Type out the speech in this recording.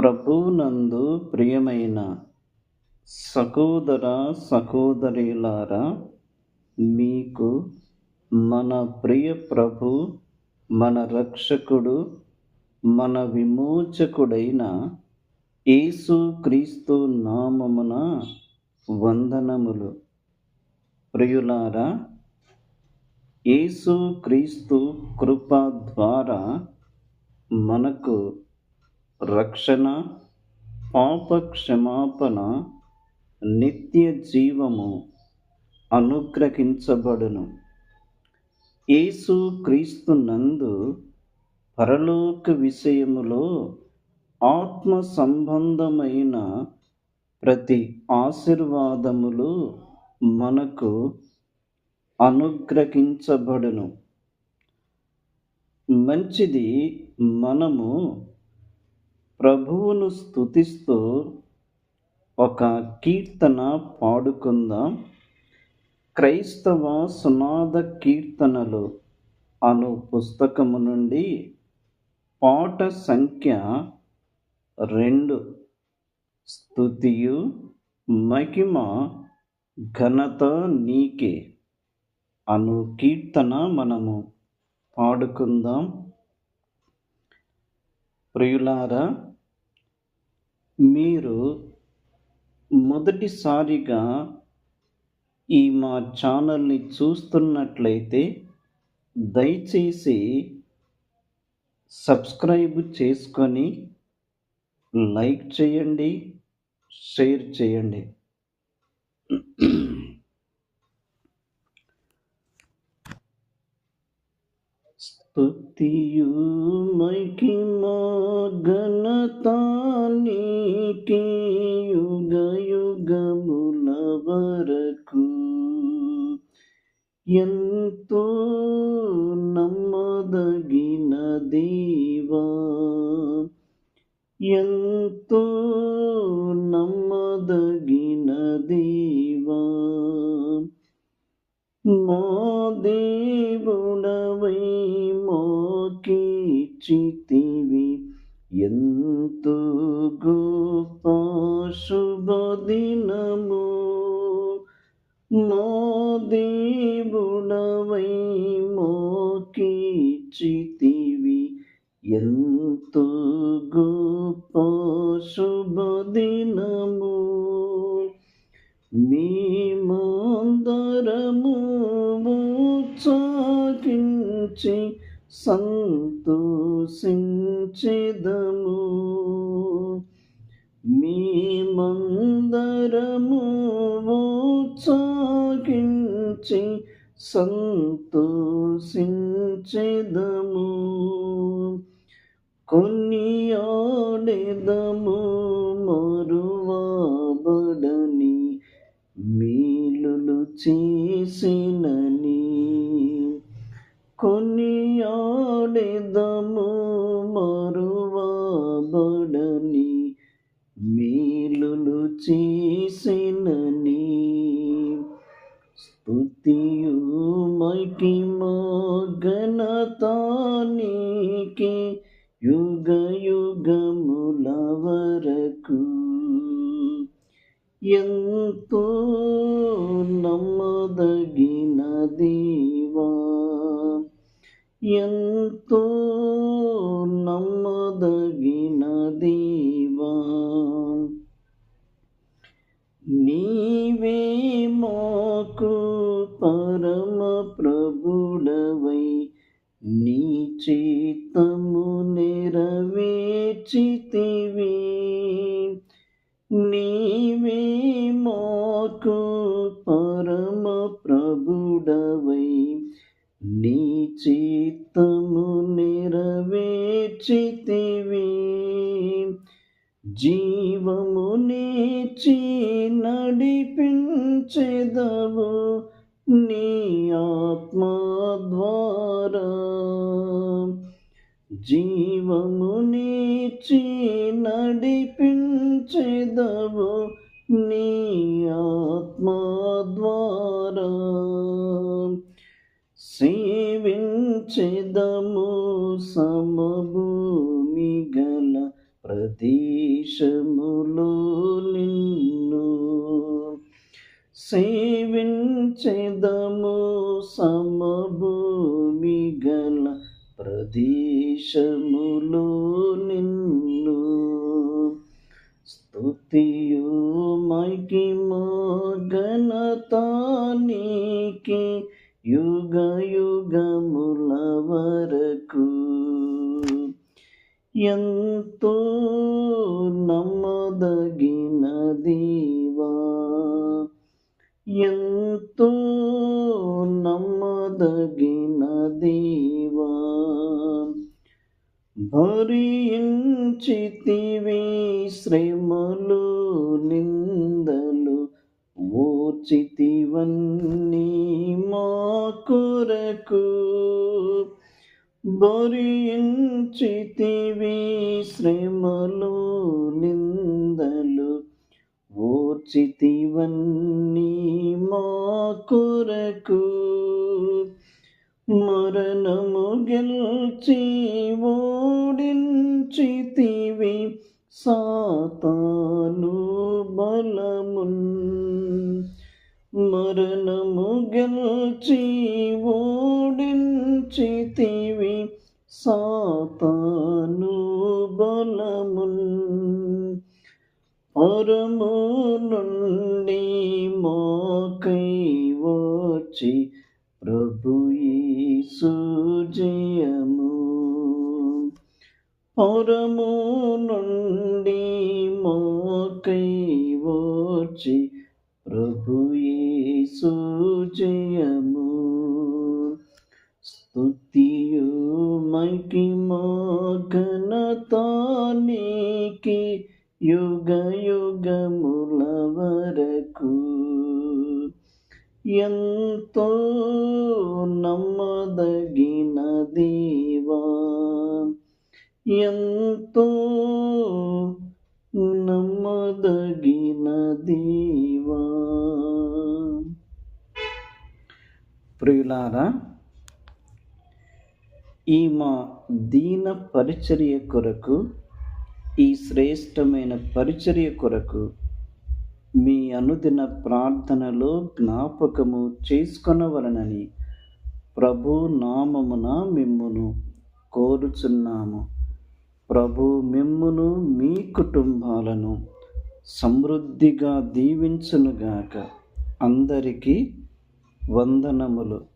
ప్రభునందు ప్రియమైన సహోదర సహోదరులారా మీకు మన ప్రియ ప్రభు మన రక్షకుడు మన విమోచకుడైన యేసు క్రీస్తు నామమున వందనములు. ప్రియులారా యేసు క్రీస్తు కృప ద్వారా మనకు రక్షణ పాప క్షమాపణ నిత్య జీవము అనుగ్రహించబడును. యేసు క్రీస్తు నందు పరలోక విషయములో ఆత్మ సంబంధమైన ప్రతి ఆశీర్వాదములు మనకు అనుగ్రహించబడును. మంచిది మనము ప్రభువును స్థుతిస్తూ ఒక కీర్తన పాడుకుందాం. క్రైస్తవ సునాద కీర్తనలు అను పుస్తకము నుండి పాట సంఖ్య రెండు. స్థుతియు మహిమ ఘనత నీకే అను కీర్తన మనము పాడుకుందాం. ప్రియులారా మీరు మొదటిసారిగా ఈ మా ఛానల్ని చూస్తున్నట్లయితే దయచేసి సబ్స్క్రైబ్ చేసుకొని లైక్ చేయండి షేర్ చేయండి. స్తుతియు మహిమ ఘనతా నీకే యుగ యుగముల వరకు ఎంతో నమ్మదగిన దేవా ఎంతో ఎంతో గొప్ప శుభదినము మా దేవుడవై మోకీచితివి ఎంతో గొప్ప శుభదినము మీ మందరము చాకించి సంగ ఉత్సాహించి సంతోషించెదము మేమందరము ఉత్సాహించి సంతోషించెదము. కొనియాడెదము మరువాబడని మీలులు చేసి స్తుతియు మహిమ ఘనత నీకే యుగ యుగముల వరకు ఎంతో నమ్మదగిన దేవా ఎంతో చిత్తము నెరవేర్చితివి. నీవే మాకు పరమ ప్రభుడవై. నీ చిత్తము నెరవేర్చితివి. జీ జీవము నీచి నడిపించెదవు నీ ఆత్మ ద్వారా. సేవించెదము సమభూమి గల ప్రదేశములో నిన్ను. సేవించెదము సమభూమి గల ప్రదేశములో నిన్ను స్తుతియు మైకిమో ఘనతానికి యుగ యుగముల వరకు ఎంతో నమ్మదగిన దేవా ఎంతో నమ్మదగిన దేవా భరించితివి శ్రమలు నిందలు ఓచితివన్నీ మా కొరకు. భరించితివి శ్రమలు నిందలు ఓచితివన్నీ మా కొరకు. మరణము గెల్చి ఓడించితివి సాతాను బలమున్ మరణము గెల్చి ఓడించితివి సాతాను బలమున్ పరము నుండి మోకై వచ్చి ప్రభు ఈ సుజయము పరము నుండి మోకై వచ్చి ప్రభు జయము. స్తుతియు మైకి ఎంతో నమ్మదగిన దేవా. ప్రియులారా ఈ మా దీన పరిచర్య కొరకు ఈ శ్రేష్టమైన పరిచర్య కొరకు మీ అనుదిన ప్రార్థనలో జ్ఞాపకము చేసుకొనవలనని ప్రభు నామమున మిమ్మును కోరుచున్నాము. ప్రభు మిమ్మును మీ కుటుంబాలను సమృద్ధిగా దీవించునుగాక. అందరికీ వందనములు.